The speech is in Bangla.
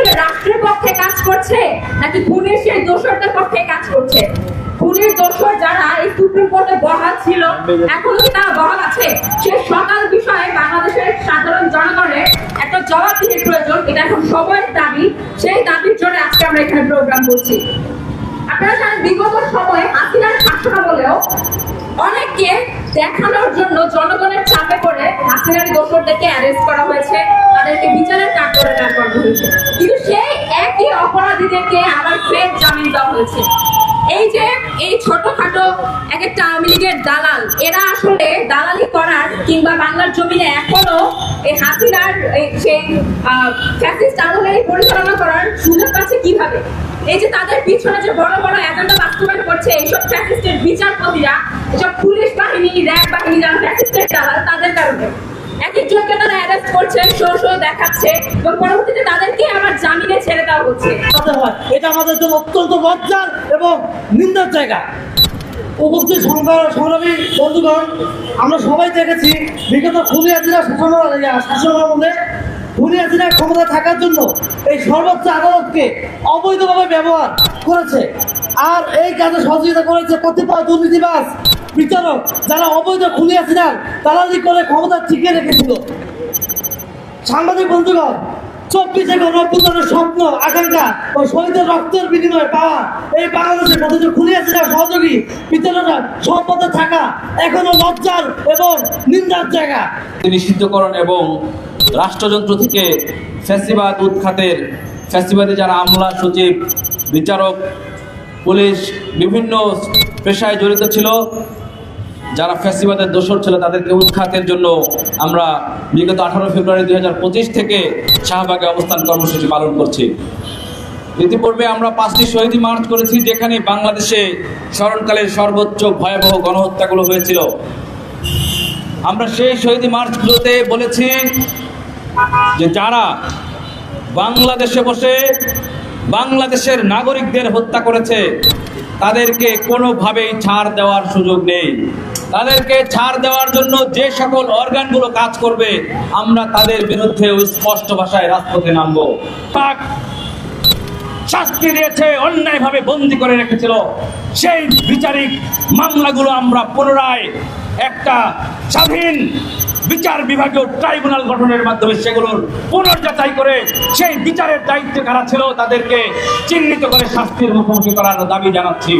আসলে রাষ্ট্রের পক্ষে কাজ করছে নাকি খুনের সেই দোষরদের পক্ষে কাজ করছে? খুনের দোষর যারা, এই সুপ্রিম কোর্টে বহাল ছিল, এখনও কি তারা বহাল আছে। সে সকাল বিষয়ে বাংলাদেশের সাধারণ জনগণের একটা জবাবদিহির প্রয়োজন, এটা এখন সময়ের দাবি। সেই দাবির জন্য আজকে আমরা এখানে প্রোগ্রাম করছি। আপনারা জানেন, বিগত সময়ে হাসিনার শাসনা বলেও অনেককে দেখানোর জন্য জনগণের চাপে পড়ে হাসিনার দোষরদেরকে অ্যারেস্ট করা হয়েছে, তাদেরকে বিচারের কাঠগড়ে দাঁড় করানো হয়েছে। অপরাধীদেরকে আবার ফের জামিন দেওয়া হয়েছে। এই যে এই ছোটখাটো এক একটা আওয়ামী লীগের দালাল, এরা আসলে দালালি করার কিংবা বাংলার জমিনে এখনও এই হাসিনার সেই ফ্যাসিস্ট আমলে পরিচালনা করার সুযোগ পাচ্ছে কীভাবে? এই যে তাদের পিছনে যে বড় বড় এজেন্ডা বাস্তবায়ন করছে, এইসব ফ্যাসিস্টের বিচারপতিরা, এসব পুলিশ বাহিনী, র্যাব বাহিনী যারা ফ্যাসিস্টের দালাল, তাদের কারণে। এক একজনকে তারা অ্যারেস্ট করছে, শো শো দেখাচ্ছে, এবং পরবর্তীতে জামিনে এটা আমাদের অত্যন্ত এবং নিন্দার জায়গা। বন্ধুগণ, আমরা সবাই দেখেছি ক্ষমতা থাকার জন্য এই সর্বোচ্চ আদালতকে অবৈধভাবে ব্যবহার করেছে। আর এই কাজে সহযোগিতা করেছে কতিপয় দুর্নীতিবাজ বিচারক যারা অবৈধ খুলিয়া জেলার দালালি করে ক্ষমতা টিকিয়ে রেখেছিল। সাংবাদিক বন্ধুগণ চব্বিশে গণঅভ্যুত্থানের স্বপ্ন, আকাঙ্ক্ষা ও শহীদের রক্তের বিনিময়ে পাওয়া এই বাংলাদেশের প্রতিটি খুলিয়াছে সহযোগী সব পথে থাকা, এখনও লজ্জার এবং নিন্দার জায়গা। নিষিদ্ধকরণ এবং রাষ্ট্রযন্ত্র থেকে ফ্যাসিবাদ উৎখাতের, ফ্যাসিবাদে যারা আমলা সচিব, বিচারক, পুলিশ, বিভিন্ন পেশায় জড়িত ছিল যারা ফ্যাসিবাদের দোষর ছিল, তাদেরকে উৎখাতের জন্য আমরা বিগত আঠারো ফেব্রুয়ারি দুই হাজার পঁচিশ থেকে শাহবাগে অবস্থান কর্মসূচি পালন করছি। ইতিপূর্বে আমরা পাঁচটি শহীদ মার্চ করেছি, যেখানে বাংলাদেশে স্মরণকালের সর্বোচ্চ ভয়াবহ গণহত্যাগুলো হয়েছিল। আমরা সেই শহীদ মার্চগুলোতে বলেছি যে যারা বাংলাদেশে বসে বাংলাদেশের নাগরিকদের হত্যা করেছে, তাদেরকে কোনোভাবেই ছাড় দেওয়ার সুযোগ নেই। তাদেরকে ছাড় দেওয়ার জন্য যে সকল অর্গানগুলো কাজ করবে, আমরা তাদের বিরুদ্ধে স্পষ্ট ভাষায় রাজপথে নামবো। শাস্তি দিয়েছে, অন্যায়ভাবে বন্দি করে রেখেছিল। সেই বিচারিক মামলাগুলো আমরা পুনরায় একটা স্বাধীন বিচার বিভাগীয় ট্রাইব্যুনাল গঠনের মাধ্যমে সেগুলোর পুনর্যাচাই করে সেই বিচারের দায়িত্বে কারা ছিল, তাদেরকে চিহ্নিত করে শাস্তির মুখোমুখি করার দাবি জানাচ্ছি।